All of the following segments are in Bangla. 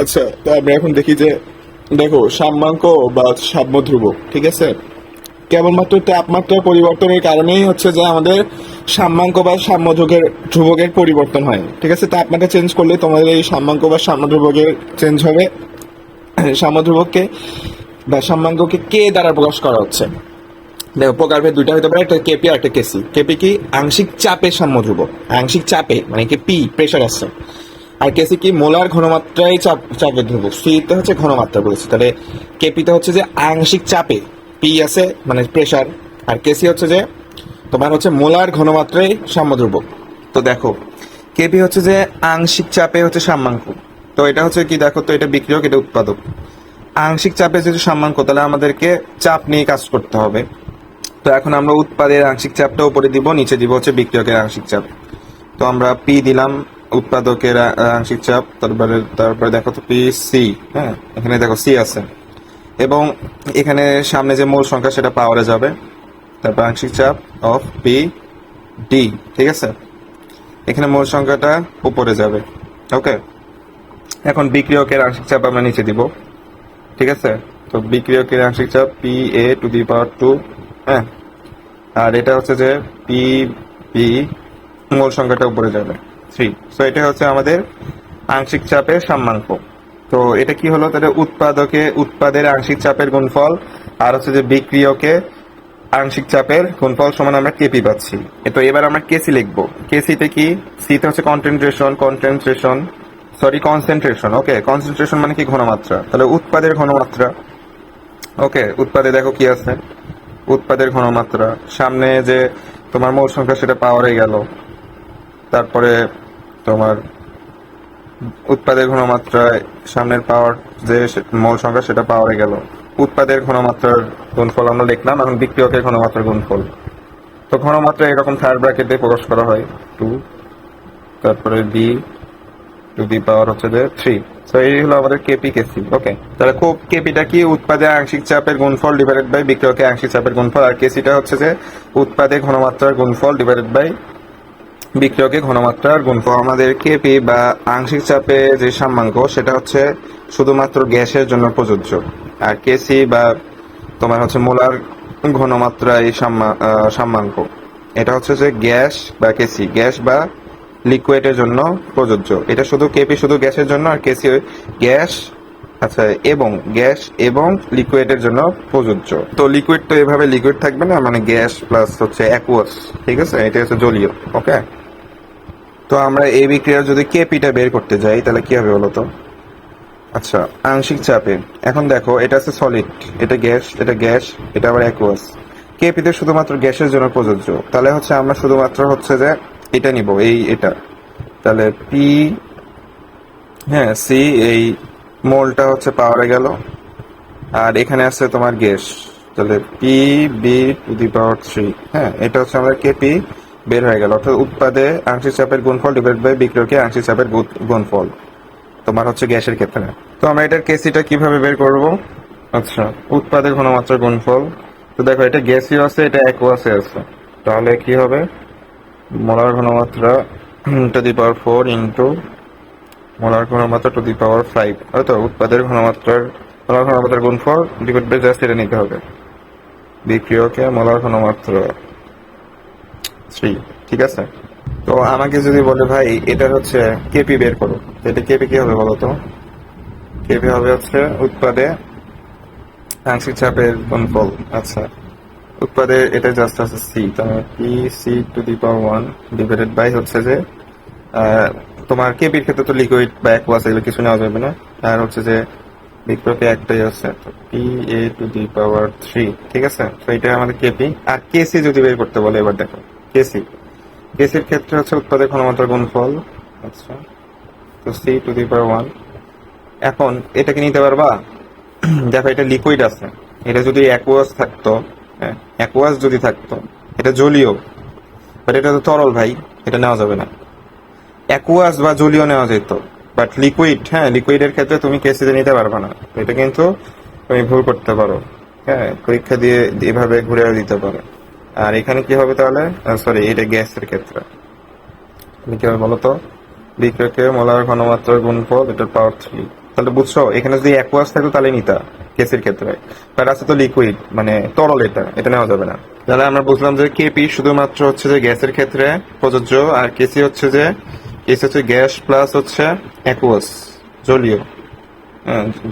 আচ্ছা তো আমরা এখন দেখি যে, দেখো, সাম্যাঙ্ক বা সাম্য ধ্রুবক ঠিক আছে? কেবলমাত্র তাপমাত্রা পরিবর্তনের কারণেই হচ্ছে যে আমাদের সাম্যাঙ্ক বা সাম্য ধ্রুবকের পরিবর্তন হয়। ঠিক আছে? তাপমাত্রা চেঞ্জ করলে তোমাদের এই সাম্যাঙ্ক বা সাম্য ধ্রুবকের চেঞ্জ হবে। সাম্য ধ্রুবককে বা সাম্যাঙ্ককে কে দ্বারা প্রকাশ করা হচ্ছে? দেখো, প্রকারভেদ দুইটা হতে পারে, একটা কেপি আর একটা কেসি। কেপি কি? আংশিক চাপে সাম্য ধ্রুবক আংশিক চাপে মানে কি? পি প্রেশার আছে। আর কেসি কি মোলার ঘনমাত্রায় চাপ চাপের ধ্রুবক সিতে হচ্ছে ঘনমাত্রা বলেছি। তাহলে কেপিতে হচ্ছে যে আংশিক চাপে পি আছে মানে প্রেশার আর কেসি হচ্ছে যে তোমার হচ্ছে মোলার ঘনমাত্রায় সাম্য ধ্রুবক। তো দেখো কেপি হচ্ছে যে আংশিক চাপে হচ্ছে সাম্যাঙ্ক। তো এটা হচ্ছে কি দেখো, তো এটা বিক্রিয়ক, এটা উৎপাদক। আংশিক চাপে যেহেতু সাম্যাঙ্ক, তাহলে আমাদেরকে চাপ নিয়ে কাজ করতে হবে। তো এখন আমরা উৎপাদের আংশিক চাপটা উপরে দিব, নিচে দিব হচ্ছে বিক্রিয়কের আংশিক চাপ। তো আমরা পি দিলাম উৎপাদকের আংশিক চাপ, তারপরে তারপরে দেখো তো পি, সি হ্যাঁ এখানে দেখো সি আছে। এবং এখানে সামনে যে মূল সংখ্যা সেটা পাওয়ারে যাবে। তারপর আংশিক চাপ অফ পি ডি ঠিক আছে? এখানে মূল সংখ্যাটা উপরে যাবে। ওকে এখন বিক্রিয়কের আংশিক চাপ আমরা নিচে দিব। ঠিক আছে? তো বিক্রিয়কের আংশিক চাপ P A to the power two হ্যাঁ? আর এটা হচ্ছে যে পি বি মূল সংখ্যাটা উপরে যাবে। থ্রি সো এটা হচ্ছে আমাদের আংশিক চাপের সাম্যাঙ্ক তো, এটা কি হলো? তাহলে উৎপাদকে উৎপাদের আংশিক চাপের গুণফল আর হচ্ছে যে বিক্রিয়কে আংশিক চাপের গুণফল সমান আমরা কেপি পাচ্ছি। তো, এবার আমরা কেসি লিখব। কেসিতে কি? সিতে হচ্ছে concentration concentration sorry concentration okay concentration মানে কি? ঘনমাত্রা। তাহলে উৎপাদের ঘনমাত্রা ওকে উৎপাদে দেখো কি আছে? উৎপাদের ঘনমাত্রা। সামনে যে তোমার মোট সংখ্যা সেটা পাওয়ারে গেল। তারপরে তোমার উৎপাদের ঘনমাত্রায় সামনের পাওয়ার যে মোল সংখ্যা, সেটা পাওয়ারে গেল। উৎপাদের ঘনমাত্রার গুণফল আমরা লিখলাম, এখন বিক্রিয়কের ঘনমাত্রার গুণফল। তো ঘনমাত্রা এরকম থার্ড ব্র্যাকেটে প্রকাশ করা হয় টু তারপরে বি টু দি পাওয়ার হচ্ছে যে থ্রি তো এই হলো আমাদের কেপি কেসি ওকে তাহলে খুব কেপিটা কি উৎপাদে আংশিক চাপের গুণফল ডিভাইডেড বাই বিক্রিয়কে আংশিক চাপের গুণফল, আর কেসিটা হচ্ছে যে উৎপাদে ঘনমাত্রার গুণফল ডিভাইডেড বাই বিক্রিয়কে ঘনমাত্রার গুণফল। আমাদের কেপি বা আংশিক চাপে যে সাম্যাঙ্ক, সেটা হচ্ছে শুধুমাত্র গ্যাসের জন্য প্রযোজ্য। আর কেসি বা তোমার হচ্ছে মোলার ঘনমাত্রা এই সাম্যাঙ্ক। এটা হচ্ছে যে গ্যাস বা কেসি গ্যাস বা লিকুইডের জন্য প্রযোজ্য। এটা শুধু কেপি শুধু গ্যাসের জন্য, আর কেসি গ্যাস আচ্ছা এবং, গ্যাস এবং লিকুইডের জন্য প্রযোজ্য। তো লিকুইড তো এভাবে লিকুইড থাকবে না মানে গ্যাস প্লাস হচ্ছে অ্যাকুয়াস ঠিক আছে? এটা হচ্ছে জলীয় ওকে তো আমরা এই বিক্রিয়ার যদি কেপিটা বের করতে যাই, তাহলে কি হবে বলতো? আচ্ছা আংশিক চাপে। এখন দেখো, এটা হচ্ছে সলিড এটা গ্যাস এটা গ্যাস, এটা আবার অ্যাকোয়াস কেপিতে শুধুমাত্র গ্যাসের জন্য প্রযোজ্য। তাহলে হচ্ছে আমরা শুধুমাত্র হচ্ছে যে এটা নিব, এই এটা। তাহলে পি হ্যাঁ সি এই মোলটা হচ্ছে পাওয়ারে গেল। আর এখানে আছে তোমার গ্যাস। তাহলে P B to the power three হ্যাঁ এটা হচ্ছে আমাদের কেপি বের হয়ে গেল। অর্থাৎ উৎপাদে আংশিক চাপের গুণফল ডিভাইড বাই বিক্রয়কে আংশিক চাপের গুণ- গুণফল। তোমার হচ্ছে গ্যাসের ক্ষেত্রে। তো আমরা এটার কেসিটা কীভাবে বের করব? আচ্ছা উৎপাদে ঘনমাত্রার গুণফল। তো দেখো, এটা গ্যাসীয় আছে, এটা অ্যাকোয়াসে আছে তাহলে কি হবে? মোলার ঘনমাত্রা to the power four into molar ঘনমাত্রা টু দি পাওয়ার ফাইভ হয়তো উৎপাদের ঘনমাত্রার, মোলার ঘনমাত্রার গুণফল ডিভাইড বাই জাস্ট এটা নিতে হবে। বিক্রিয়কে মোলার ঘনমাত্রা। থ্রি ঠিক আছে? তো আমাকে যদি বলে, ভাই এটা হচ্ছে কেপি বের করো। এটা কেপি কি হবে বলো তো? কেপি হবে হচ্ছে উৎপাদে আংশিক চাপের গুণফল। আচ্ছা উৎপাদে এটা জাস্ট আছে সি তাহলে P C to the power one divided by হচ্ছে যে তোমার কেপির ক্ষেত্রে তো লিকুইড বা অ্যাকোয়াস এগুলো কিছু নেওয়া যাবে না। আর হচ্ছে যে বিক্রয়কে একটাই আছে P A to the power three ঠিক আছে? তো এটা আমাদের কেপি আর কেসি যদি বের করতে বলে, এবার দেখো। কেসি কেসির ক্ষেত্রে হচ্ছে উৎপাদক ঘনমাত্রার গুণফল আচ্ছা তো C to the power one এখন এটাকে নিতে পারবা? দেখো, এটা লিকুইড আছে। এটা যদি অ্যাকোয়াস থাকতো হ্যাঁ অ্যাকোয়াস যদি থাকতো, এটা জলীয়। বাট এটা তো তরল ভাই, এটা নেওয়া যাবে না। অ্যাকুয়াস বা জলীয় নেওয়া যেত। বাট লিকুইড হ্যাঁ লিকুইডের ক্ষেত্রে তুমি কেসিতে নিতে পারবে না। এটা কিন্তু তুমি ভুল করতে পারো। হ্যাঁ পরীক্ষা দিয়ে এভাবে ঘুরে দিতে পারো। আর এখানে কি হবে তাহলে? সরি এটা গ্যাসের ক্ষেত্রে। কি হবে বলতো বিক্রয়কে মোলার ঘনমাত্রার গুণফল এটার পাওয়ার থ্রি তাহলে বুঝছ, এখানে যদি অ্যাকোয়াস থাকতো তাহলে নিতা কেসির ক্ষেত্রে। বাট আছে তো লিকুইড মানে তরল এটা এটা নেওয়া যাবে না। তাহলে আমরা বুঝলাম যে কেপি শুধুমাত্র হচ্ছে যে গ্যাসের ক্ষেত্রে প্রযোজ্য, আর কেসি হচ্ছে যে কেসি হচ্ছে গ্যাস প্লাস হচ্ছে অ্যাকোয়াস জলীয়।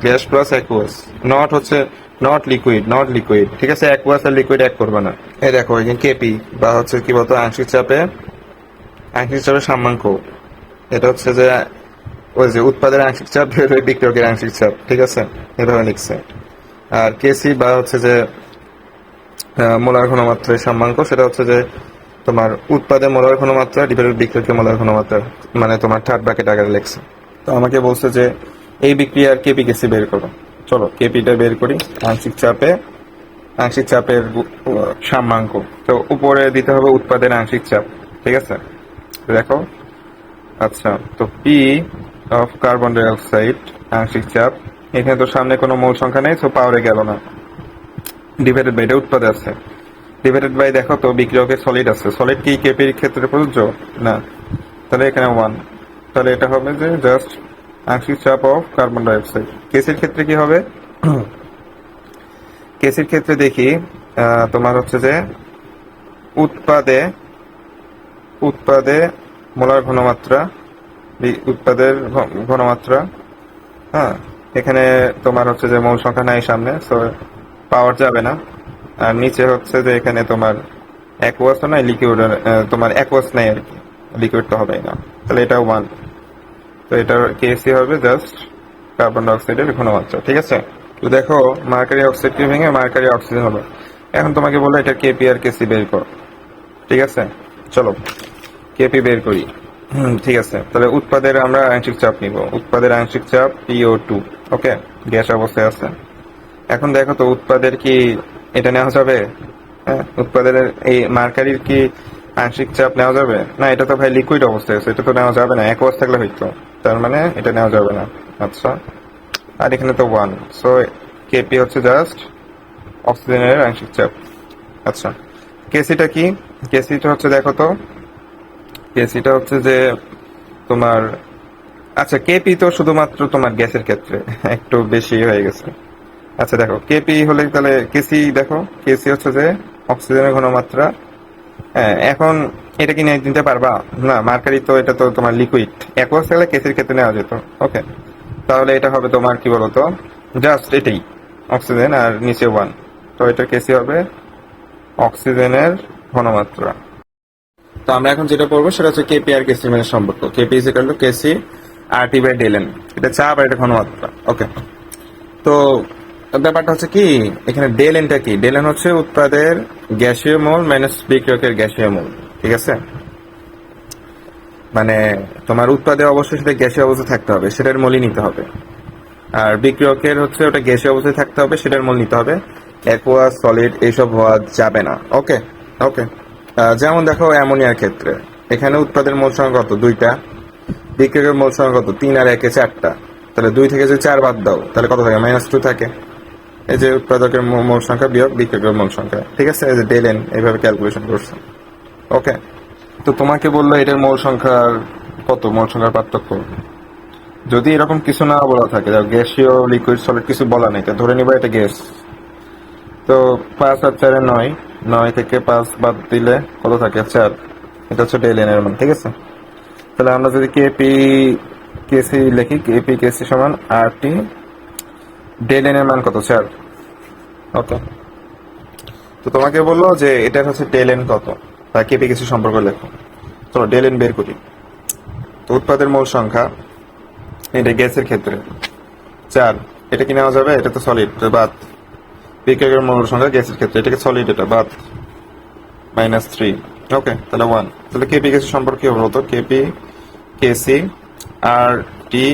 গ্যাস প্লাস অ্যাকুয়াস নট হচ্ছে নট লিকুইড নট লিকুইড ঠিক আছে অ্যাকুয়াস আর লিকুইড এক করবে না। এই দেখো এখানে কেপি বা হচ্ছে কি বলতো, আংশিক চাপে, আংশিক চাপের সাম্যাঙ্ক। এটা হচ্ছে যে, ওই যে উৎপাদের আংশিক চাপ বেরোয় বিক্রয়কের আংশিক চাপ, ঠিক আছে? এভাবে লিখছে। আর কেসি বা হচ্ছে যে মোলার ঘনমাত্রার সাম্যাঙ্ক, সেটা হচ্ছে যে, তোমার উৎপাদে মোলার ঘনমাত্রা ডিভাইডেড বিক্রিয়কের মোলার ঘনমাত্রা মানে তোমার থার্ড ব্র্যাকেট আকারে লিখছে। তো আমাকে বলছে যে, এই বিক্রিয়ার কেপি কেসি বের করো। চলো কেপিটা বের করি, আংশিক চাপে, আংশিক চাপের সাম্যাঙ্ক। তো উপরে দিতে হবে উৎপাদের আংশিক চাপ, ঠিক আছে? দেখো আচ্ছা তো পি অফ কার্বন ডাই অক্সাইড আংশিক চাপ, এখানে তো সামনে কোনো মূল সংখ্যা নেই তো পাওয়ারে গেল না। ডিভাইডেড বাই এটা উৎপাদে আছে। ডিভাইডেড বাই দেখো তো বিক্রিয়কের সলিড আছে। সলিড কি কেপির ক্ষেত্রে প্রযোজ্য? না। তাহলে এখানে ওয়ান তাহলে এটা হবে যে জাস্ট আংশিক চাপ অফ কার্বন ডাই অক্সাইড কেসির ক্ষেত্রে কি হবে? কেসির ক্ষেত্রে দেখি তোমার হচ্ছে যে উৎপাদে উৎপাদে মোলার ঘনমাত্রা উৎপাদের ঘনমাত্রা হ্যাঁ? এখানে তোমার হচ্ছে যে মৌল সংখ্যা নাই সামনে সো পাওয়ার যাবে না। আর নিচে হচ্ছে যে এখানে তোমার অ্যাকোয়াস নাই লিকুইড তোমার অ্যাকোয়াস নাই আর কি। লিকুইড তো হবেই না। তাহলে এটা ওয়ান তো এটার কেসি হবে জাস্ট কার্বন ডাইঅক্সাইডের ঘনমাত্রা, ঠিক আছে? তো দেখো মার্কারি অক্সাইডকে ভেঙে মার্কারি অক্সিজেন হলো এখন তোমাকে বলল এটা কেপি আর কেসি বের কর, ঠিক আছে? চলো কেপি বের করি। ঠিক আছে। তাহলে উৎপাদের আমরা আংশিক চাপ নিব। উৎপাদের আংশিক চাপ পিও টু ওকে? গ্যাস অবস্থায় আছে। এখন দেখো তো উৎপাদের কি এটা নেওয়া যাবে? হ্যাঁ উৎপাদের এই মার্কারির কি আংশিক চাপ নেওয়া যাবে? না, এটা তো ভাই লিকুইড অবস্থায় আছে, এটা তো নেওয়া যাবে না একোয়াস থাকলে হইতো। তার মানে এটা নেওয়া যাবে না। আচ্ছা। আর এখানে তো ওয়ান সো কেপি হচ্ছে জাস্ট অক্সিজেনের আংশিক চাপ। আচ্ছা। কেসিটা কি? কেসিটা হচ্ছে দেখো তো। কেসিটা হচ্ছে যে তোমার আচ্ছা কেপি তো শুধুমাত্র তোমার গ্যাসের ক্ষেত্রে, একটু বেশি হয়ে গেছে। আচ্ছা দেখো কেপি হলে তাহলে কেসি দেখো কেসি হচ্ছে যে অক্সিজেনের ঘনমাত্রা। হ্যাঁ এখন এটা কি নিয়ে নিতে পারবা? না, মার্কারি তো এটা তো তোমার লিকুইড একোয়াস থাকলে কেসির ক্ষেত্রে নেওয়া যেত। ওকে তাহলে এটা হবে তোমার, কি বলতো? জাস্ট এটাই। অক্সিজেন আর নিচে ওয়ান তো এটা কেসি হবে অক্সিজেনের ঘনমাত্রা। তো আমরা এখন যেটা পড়ব সেটা হচ্ছে কেপি আর কেসি মানে সম্পর্ক। KP is equal to KC R T by del n এটা চাপ আর এটা ঘনমাত্রা। ওকে তো ব্যাপারটা হচ্ছে কি, এখানে ডেলেনটা কি? ডেলেন হচ্ছে উৎপাদের গ্যাসীয় মোল মাইনাস বিক্রিয়কের গ্যাসীয় মোল। ঠিক আছে? মানে তোমার উৎপাদে অবশ্যই সেটা গ্যাসীয় অবস্থায় থাকতে হবে, সেটার মলই নিতে হবে। আর বিক্রিয়কের হচ্ছে ওটা গ্যাসীয় অবস্থায় থাকতে হবে, সেটার মল নিতে হবে। অ্যাকোয়া, সলিড এইসব হওয়া যাবে না। ওকে ওকে। যেমন দেখো, অ্যামোনিয়ার ক্ষেত্রে। এখানে উৎপাদের মোল সংখ্যা কত? দুইটা। বিক্রিয়কের মোল সংখ্যা কত? তিন আর একে চারটা। তাহলে দুই থেকে যদি চার বাদ দাও, তাহলে কত থাকে? মাইনাস টু থাকে। এই যে উৎপাদকের মোল সংখ্যা বিয়োগ বিক্রিয়কের মূল সংখ্যা। ঠিক আছে? এই যে ডেলেন এইভাবে ক্যালকুলেশন করছে। ওকে তো তোমাকে বলল এটার মোল সংখ্যার কত? মোল সংখ্যার পার্থক্য? যদি এরকম কিছু না বলা থাকে গ্যাসীয় লিকুইড সলিড কিছু বলা নেই। ধরে নিবা এটা গ্যাস। তো পাঁচ আর চারে নয় নয় থেকে পাঁচ বাদ দিলে কত থাকে? চার। এটা হচ্ছে ডেলেন এর মান, ঠিক আছে? তাহলে আমরা যদি কেপি কেসি লিখি কেপি কেসি সমান আর টি ডেলেন এর মান কত? চার। ওকে তো তোমাকে বলল যে এটার হচ্ছে ডেলেন কত? বা কেপি কেসি সম্পর্ক লেখো। চলো ডেলেন বের করি। তো উৎপাদের মূল সংখ্যা এটা গ্যাসের ক্ষেত্রে। চার, এটা কি নেওয়া যাবে? এটা তো সলিড বাদ। বিক্রিয়কের মোল সংখ্যা গ্যাসের ক্ষেত্রে, এটাকে সলিড এটা বাদ। মাইনাস থ্রি ওকে তাহলে ওয়ান তাহলে কেপি কেসি সম্পর্কে হবে বলতো? কেপি কেসি আর টি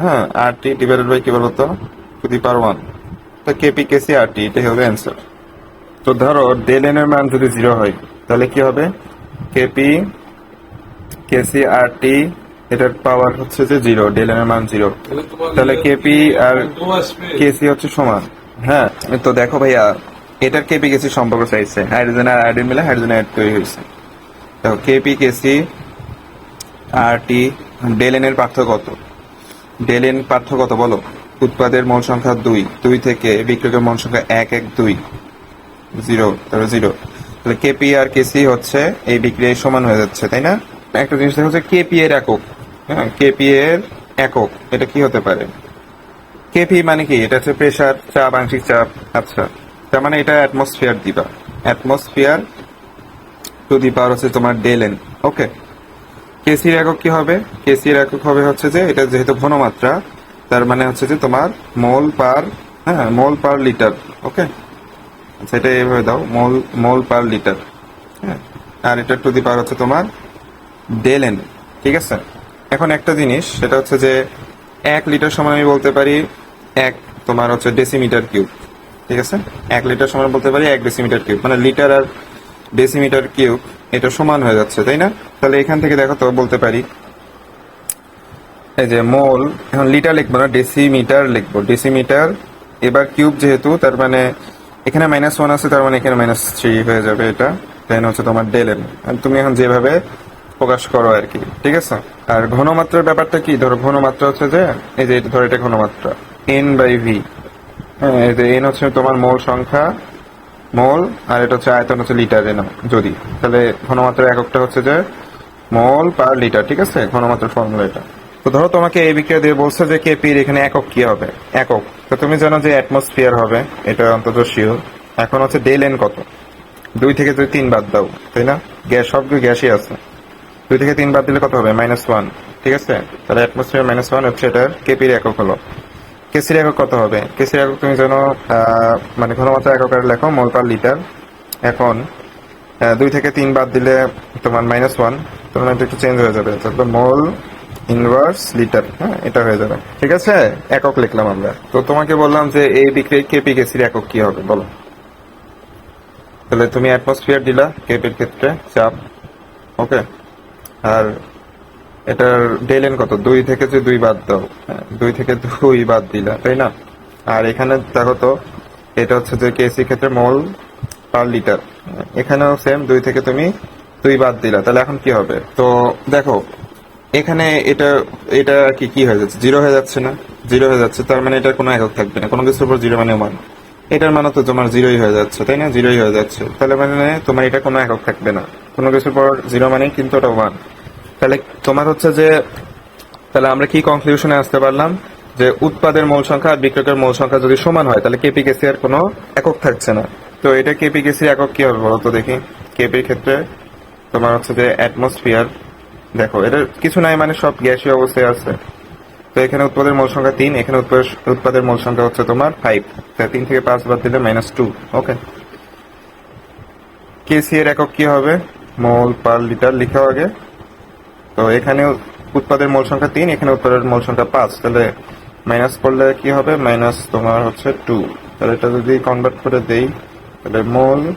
হ্যাঁ আর টি ডিভাইডেড বাই কি বলতো? টু দি পাওয়ার ওয়ান তো কেপি কেসি আর টি এটাই হবে অ্যান্সার তো ধরো, ডেল এন এর মান যদি জিরো হয় তাহলে কি হবে? কেপি কেসি আর টি এটার পাওয়ার হচ্ছে যে জিরো ডেল এর মান জিরো তাহলে কেপি আর কেসি হচ্ছে সমান। হ্যাঁ তো দেখো ভাইয়া এটার কেপি কেসি সম্পর্ক চাইছে। হাইড্রোজেন আর আয়োডিন মিলে হাইড্রোজেন অ্যাড তৈরি হয়েছে। দেখো KP KC R T del n এর পার্থক্য কত? ডেল এন পার্থক্য কত বলো? উৎপাদের মোল সংখ্যা দুই। দুই থেকে বিক্রয়ের মোল সংখ্যা এক এক দুই। জিরো তারপর জিরো তাহলে কেপি আর কেসি হচ্ছে, এই বিক্রিয়ায় সমান হয়ে যাচ্ছে, তাই না? একটা জিনিস দেখা হচ্ছে কেপি এর একক হ্যাঁ? কেপি এর একক, এটা কি হতে পারে? কেপি মানে কি? এটা হচ্ছে প্রেসার চাপ, আংশিক চাপ আচ্ছা। তার মানে এটা অ্যাটমসফিয়ার দিবা। অ্যাটমসফিয়ার টু দি পাওয়ার হচ্ছে তোমার ডেল এন ওকে কেসির একক কি হবে? কেসির একক হবে হচ্ছে যে, এটা যেহেতু ঘনমাত্রা, তার মানে হচ্ছে যে তোমার মোল পার হ্যাঁ মোল পার লিটার ওকে আচ্ছা এটা এইভাবে দাও, মোল মোল পার লিটার। হ্যাঁ আর এটা টু দি পাওয়ার হচ্ছে তোমার ডেল এন, ঠিক আছে? এখন একটা জিনিস, সেটা হচ্ছে যে এক লিটার সময় আমি বলতে পারি এক, তোমার হচ্ছে ডেসিমিটার কিউব ঠিক আছে? এক লিটার সময় বলতে পারি এক ডেসিমিটার কিউব মানে লিটার আর ডেসিমিটার কিউব এটা সমান হয়ে যাচ্ছে, তাই না? তাহলে এখান থেকে দেখো তো বলতে পারি, এই যে মোল, এখন লিটার লিখব না ডেসিমিটার লিখব। ডেসিমিটার এবার কিউব যেহেতু, তার মানে এখানে মাইনাস ওয়ান আছে, তার মানে এখানে মাইনাস থ্রি হয়ে যাবে এটা। দেন হচ্ছে তোমার ডেলেন তুমি এখন যেভাবে প্রকাশ করো আর কি, ঠিক আছে? আর ঘনমাত্রার ব্যাপারটা কি? ধরো ঘনমাত্রা হচ্ছে যে, এই যে ধরো এটা ঘনমাত্রা এন বাই ভি হ্যাঁ এই যে এন হচ্ছে তোমার মোল সংখ্যা, মোল, আর এটা হচ্ছে আয়তন হচ্ছে লিটার এন যদি। তাহলে ঘনমাত্রার এককটা হচ্ছে যে, মোল পার লিটার, ঠিক আছে? ঘনমাত্রার ফর্মুলা এটা। তো ধরো তোমাকে এই বিক্রিয়া দিয়ে বলছে যে কেপির এখানে একক কি হবে? একক। তো তুমি জানো যে অ্যাটমসফিয়ার হবে, এটা অন্তত শিওর এখন হচ্ছে ডেল এন কত? দুই থেকে তুমি তিন বাদ দাও, তাই না? গ্যাস সবগুলো গ্যাসই আছে। দুই থেকে তিন বাদ দিলে কত হবে? মাইনাস ওয়ান ঠিক আছে? তাহলে অ্যাটমসফিয়ার মাইনাস ওয়ান হচ্ছে এটার কেপির একক হলো। কেসির একক কত হবে? কেসির একক তুমি জানো মানে ঘনমাত্রা একক আর লেখো, মোল পার লিটার। এখন দুই থেকে তিন বাদ দিলে তোমার মাইনাস ওয়ান তোমার একটু চেঞ্জ হয়ে যাবে। মোল ইনভার্স লিটার হ্যাঁ এটা হয়ে যাবে। ঠিক আছে? একক লিখলাম আমরা। তো তোমাকে বললাম যে এই বিক্রিয়া কেপি কেসির একক কি হবে? বলো। তাহলে তুমি অ্যাটমসফিয়ার দিলা কেপির ক্ষেত্রে চাপ। ওকে? আর এটার ডেলেন কত? দুই থেকে যে দুই বাদ দাও। হ্যাঁ, দুই থেকে দুই বাদ দিলা তাই না? আর এখানে দেখো তো এটা হচ্ছে যে কেসি ক্ষেত্রে মোল পার লিটার এখানেও সেম দুই থেকে তুমি দুই বাদ দিলা। তাহলে এখন কি হবে? তো দেখো এখানে এটা এটা কি কি হয়ে যাচ্ছে? জিরো হয়ে যাচ্ছে না? জিরো হয়ে যাচ্ছে, তার মানে এটার কোনো একক থাকবে না। কোনো কিছুর উপর জিরো মানে ওয়ান এটার মানে তো তোমার জিরোই হয়ে যাচ্ছে, তাই না? জিরোই হয়ে যাচ্ছে। তাহলে মানে তোমার এটা কোনো একক থাকবে না। কোনো কিছুর পর জিরো মানে কিন্তু ওটা ওয়ান তাহলে তোমার হচ্ছে যে, তাহলে আমরা কি কনক্লুশনে আসতে পারলাম? যে উৎপাদের মূল সংখ্যা আর বিক্রয়ের মূল সংখ্যা যদি সমান হয়, তাহলে কেপি কেসি আর কোনো একক থাকছে না। তো এটা কেপি কেসি একক কি হবে বলো তো দেখি? কেপির ক্ষেত্রে তোমার হচ্ছে যে অ্যাটমসফিয়ার দেখো, এটা কিছু নাই মানে সব গ্যাসীয় অবস্থায় আছে। তো এখানে উৎপাদের মূল সংখ্যা তিন, এখানে উৎপাদ- উৎপাদের মূল সংখ্যা হচ্ছে তোমার ফাইভ তিন থেকে পাঁচ বাদ দিলে মাইনাস টু ওকে কেসি এর একক কি হবে? মোল পার লিটার লিখাও আগে। তো এখানে উৎপাদের মোল সংখ্যা তিন, এখানে উৎপাদের মোল সংখ্যা পাঁচ। তাহলে মাইনাস করলে কি হবে? মাইনাস তোমার হচ্ছে টু তাহলে এটা যদি কনভার্ট করে দেই, তাহলে mole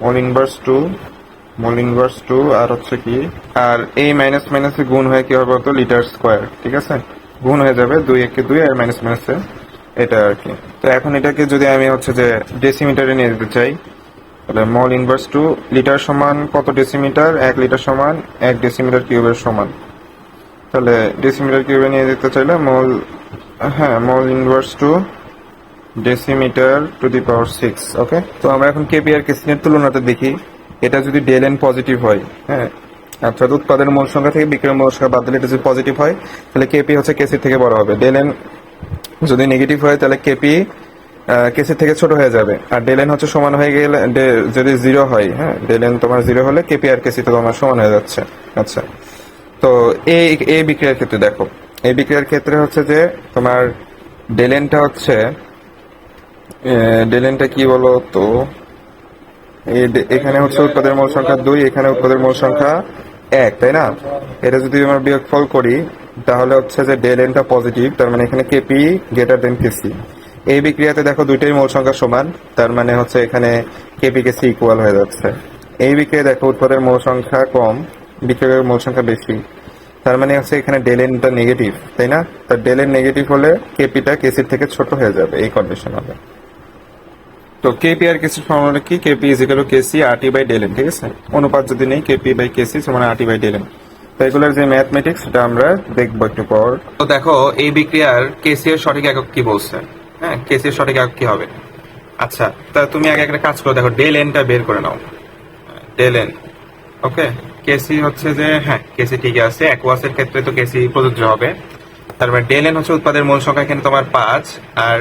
mole inverse two mole inverse two, আর হচ্ছে কি, আর এই মাইনাস মাইনাসে গুণ হয়ে কি হবে বলতো? লিটার স্কোয়ার ঠিক আছে? গুণ হয়ে যাবে দুই একে দুই, আর মাইনাস মাইনাসে এটা আর কি। তো এখন এটাকে যদি আমি হচ্ছে যে ডেসিমিটারে নিয়ে যেতে চাই, তাহলে মল ইনভার্স টু লিটার সমান কত ডেসিমিটার এক লিটার সমান এক ডেসিমিটার কিউবের সমান। তাহলে ডেসিমিটার কিউবে নিয়ে যেতে চাইলে মল হ্যাঁ mole inverse two decimetre to the power six okay তো আমরা এখন কেপি আর কেসিনের তুলনাতে দেখি। এটা যদি ডেল এন পজিটিভ হয় হ্যাঁ অর্থাৎ উৎপাদনের মূল সংখ্যা থেকে বিক্রয়ের মূল সংখ্যা বাদ দিলে এটা যদি পজিটিভ হয়, তাহলে কেপি হচ্ছে কেসির থেকে বড় হবে। ডেল এন যদি নেগেটিভ হয়, তাহলে কেপি কেসির থেকে ছোট হয়ে যাবে। আর ডেলেন হচ্ছে সমান হয়ে গেলে যদি জিরো হয় হ্যাঁ ডেলেন তোমার জিরো হলে কেপি আর কেসি তো তোমার সমান হয়ে যাচ্ছে। আচ্ছা তো এই এই বিক্রিয়ার ক্ষেত্রে দেখো। এই বিক্রিয়ার ক্ষেত্রে হচ্ছে যে তোমার ডেলেনটা হচ্ছে ডেলেনটা কি বলো তো এখানে হচ্ছে উৎপাদের মোল সংখ্যা দুই, এখানে উৎপাদের মোল সংখ্যা এক, তাই না? এটা যদি আমরা বিয়োগফল করি, তাহলে হচ্ছে যে ডেল এনটা পজিটিভ তার মানে এখানে কেপি গ্রেটার দেন কেসি এই বিক্রিয়াতে দেখো দুইটাই মোল সংখ্যা সমান, তার মানে হচ্ছে এখানে কেপি কেসি ইকুয়াল হয়ে যাচ্ছে। এই বিক্রিয়া দেখো উৎপাদের মোল সংখ্যা কম বিক্রয়ের মোল সংখ্যা বেশি। তার মানে হচ্ছে এখানে ডেল এনটা নেগেটিভ তাই না? তার ডেল এন নেগেটিভ হলে কেপিটা কেসির থেকে ছোট হয়ে যাবে, এই কন্ডিশন হবে। তো কেপি আর কেসির ফর্মুলা কি? KP is equal to KC R T by del n ঠিক আছে? অনুপাত যদি নেই কেপি বাই কেসি সমান আরটি বাই ডেলেন তো এগুলোর যে ম্যাথমেটিক্স সেটা আমরা দেখব একটু পর। তো দেখো, এই বিক্রিয়ার কেসি এর সঠিক একক কি বলছে? হ্যাঁ কেসি এর সঠিক একক কি হবে? আচ্ছা তা তুমি আগে একটা কাজ করো, দেখো ডেল এনটা বের করে নাও। ডেল এন ওকে কেসি হচ্ছে যে হ্যাঁ কেসি ঠিক আছে অ্যাকোয়াসের ক্ষেত্রে তো কেসি প্রযোজ্য হবে। তারপর ডেল এন হচ্ছে উৎপাদের মূল সংখ্যা, এখানে তোমার পাঁচ, আর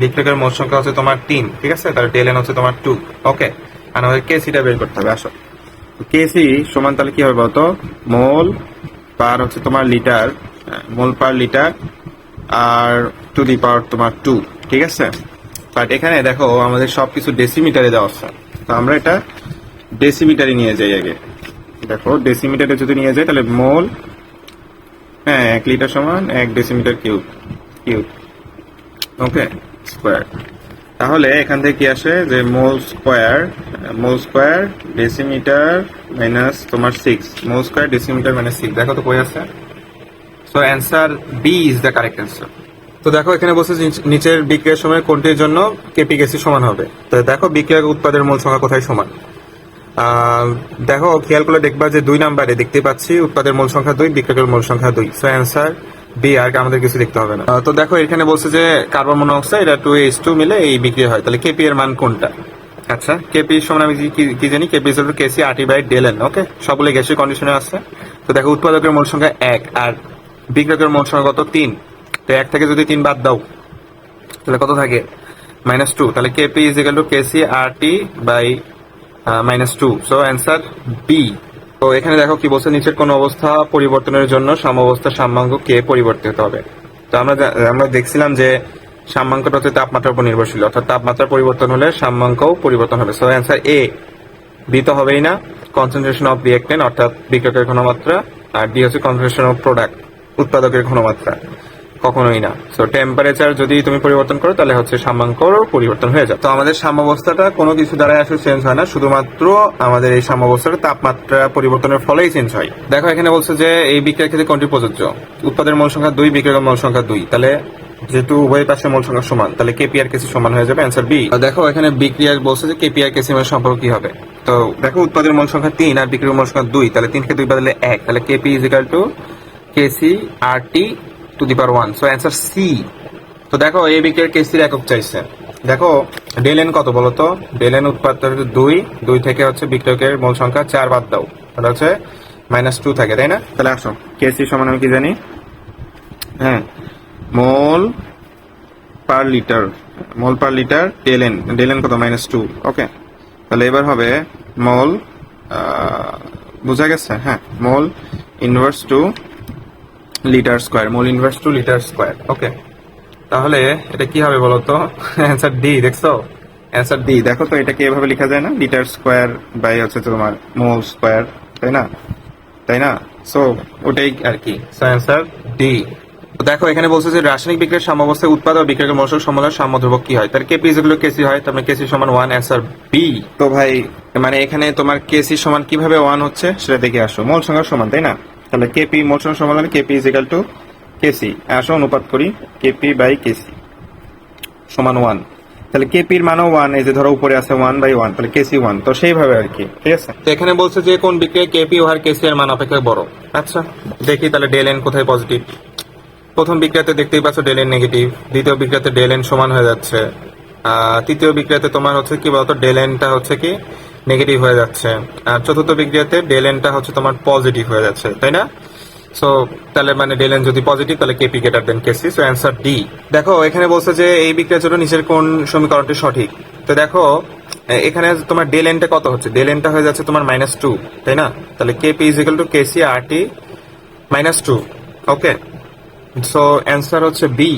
বিক্রয়ের মূল সংখ্যা হচ্ছে তোমার তিন, ঠিক আছে? তাহলে ডেল এন হচ্ছে তোমার টু ওকে আর আমাদের কেসিটা বের করতে হবে, আসো। কেসি সমান তাহলে কি হবে বলতো? মোল পার হচ্ছে তোমার লিটার মোল পার লিটার, আর টু দি পাওয়ার তোমার টু ঠিক আছে? বাট এখানে দেখো, আমাদের সব কিছু ডেসিমিটারে দেওয়া আছে। তো আমরা এটা ডেসিমিটারে নিয়ে যাই আগে। দেখো ডেসিমিটারে যদি নিয়ে যাই, তাহলে মোল হ্যাঁ এক লিটার সমান এক decimetre cube cube okay square তাহলে এখান থেকে কি আসে? যে mole square mole square decimetre minus তোমার six mole square decimetre minus six দেখো তো কই আছে? So answer B is the correct answer তো দেখো, এখানে নিচ- নিচের বিক্রিয়ার সময় কোনটির জন্য কেপি কেসি সমান হবে? তো দেখো বিক্রিয়া উৎপাদের মূল সংখ্যা কোথায় সমান? দেখো, খেয়াল করে দেখবা যে দুই নাম্বারে দেখতে পাচ্ছি উৎপাদের মূল সংখ্যা দুই বিক্রিয়কের মূল সংখ্যা দুই। সো অ্যান্সার বি আর আমাদের কিছু দেখতে হবে না। তো দেখো, এখানে বলছে যে কার্বন মনোক্সাইড আর টু এইচ টু মিলে এই বিক্রিয়া হয়। তাহলে কেপি এর মান কোনটা? আচ্ছা কেপি সমান আমি কি- জানি? KP is KC R T by del n okay সবগুলো গ্যাসের কন্ডিশনে আছে। তো দেখো, উৎপাদকের মূল সংখ্যা এক, আর বিক্রয়কের মূল সংখ্যা কত? তিন। তো এক থেকে যদি তিন বাদ দাও, তাহলে কত থাকে? মাইনাস টু তাহলে KP is equal to KC R T by minus two so answer B তো এখানে দেখো কি বলছে, নিচের কোন অবস্থা পরিবর্তনের জন্য সাম্যাবস্থা সাম্যাঙ্ক কে পরিবর্তিত হবে? তো আমরা আমরা দেখছিলাম যে সাম্যাঙ্কটা হচ্ছে তাপমাত্রার উপর নির্ভরশীল, অর্থাৎ তাপমাত্রা পরিবর্তন হলে সাম্যাঙ্কও পরিবর্তন হবে। সো অ্যান্সার এ বি তো হবেই না। কনসেন্ট্রেশন অফ রিয়েক্টেন্ট অর্থাৎ বিক্রয়কের ঘনমাত্রা, আর ডি হচ্ছে কনসেন্ট্রেশন অফ প্রোডাক্ট উৎপাদকের ঘনমাত্রা। কখনোই না। সো টেম্পারেচার যদি তুমি পরিবর্তন করো তাহলে হচ্ছে সাম্যাঙ্করও পরিবর্তন হয়ে যায় তো আমাদের সাম্যাবস্থাটা কোনো কিছু দ্বারা আসলে চেঞ্জ হয় না শুধুমাত্র আমাদের এই সাম্যাবস্থাটা তাপমাত্রা পরিবর্তনের ফলেই চেঞ্জ হয়। দেখো এখানে বলছে যে এই বিক্রিয়ার ক্ষেত্রে কোনটি প্রযোজ্য? উৎপাদের মূল সংখ্যা দুই বিক্রয়ের মূল সংখ্যা দুই। তাহলে যেহেতু উভয় পাশে মূল সংখ্যা সমান তাহলে কেপি আর কেসি সমান হয়ে যাবে? অ্যান্সার বি দেখো এখানে বিক্রিয়া বলছে যে কেপি আর কেসি এর সম্পর্ক কি হবে? তো দেখো উৎপাদের মূল সংখ্যা তিন আর বিক্রির মূল সংখ্যা দুই তাহলে তিনকে দুই বাদলে এক। তাহলে KP is equal to KC R T to the power one so answer C তো দেখো এই বিক্রিয়ার কেসির একক চাইছে। দেখো ডেলেন কত বলো তো? ডেলেন উৎপাদ দুই দুই থেকে হচ্ছে বিক্রয়কের মূল সংখ্যা চার বাদ দাও। তাহলে হচ্ছে মাইনাস টু থাকে, তাই না? তাহলে আসো। কেসি সমান আমি কি জানি? হ্যাঁ mole per litre mole per litre del n del n কত? মাইনাস টু ওকে তাহলে এবার হবে মোল বোঝা গেছে? হ্যাঁ mole inverse two litre square mole inverse two litre square okay তাহলে এটা কি হবে বলো তো অ্যান্সার ডি দেখছ? অ্যান্সার ডি দেখো তো এটাকে এভাবে লেখা যায় না? লিটার স্কোয়ার বাই হচ্ছে তোমার মোল স্কোয়ার তাই না? তাই না? সো ওটাই আর কি। অ্যান্সার ডি দেখো, এখানে বলছে যে রাসায়নিক বিক্রিয়ার সাম্যাবস্থায় উৎপাদ ও বিক্রিয়ার মৌসুম সম্মেলন সাম্য ধ্রুবক কি হয়? তার কেপি যেগুলো কেসি হয় তার কেসি সমান ওয়ান অ্যান্সার বি তো ভাই মানে এখানে তোমার কেসি সমান কীভাবে ওয়ান হচ্ছে? সেটা দেখে আসো। মোল সংখ্যা সমান, তাই না? তাহলে কেপি সমান হলে KP is equal to KC আসো, অনুপাত করি। কেপি বাই কেসি সমান ওয়ান তাহলে কেপির মানও ওয়ান এই যে ধরো উপরে আছে ওয়ান বাই ওয়ান তাহলে কেসি ওয়ান তো সেইভাবে আর কি, ঠিক আছে? তো এখানে বলছে যে কোন বিক্রিয়া কেপি ও আর কেসি এর মান অপেক্ষা বড়। আচ্ছা দেখি তাহলে ডেল এন কোথায় পজিটিভ প্রথম বিক্রিয়াতে দেখতেই পাচ্ছ ডেল এন নেগেটিভ দ্বিতীয় বিক্রিয়াতে ডেল এন সমান হয়ে যাচ্ছে। তৃতীয় বিক্রিয়াতে তোমার হচ্ছে কি বলতো? ডেল এনটা হচ্ছে কি নেগেটিভ হয়ে যাচ্ছে। আর চতুর্থ বিক্রিয়াতে ডেল এনটা হচ্ছে তোমার পজিটিভ হয়ে যাচ্ছে, তাই না? সো তাহলে মানে ডেল এন যদি পজিটিভ তাহলে KP greater than KC so answer D দেখো, এখানে বলছে যে এই বিক্রিয়ার জন্য নিচের কোন সমীকরণটি সঠিক? তো দেখো এখানে তোমার ডেল এনটা কত হচ্ছে? ডেল এনটা হয়ে যাচ্ছে তোমার মাইনাস টু তাই না? তাহলে KP is equal to KC R T minus two okay so answer হচ্ছে বি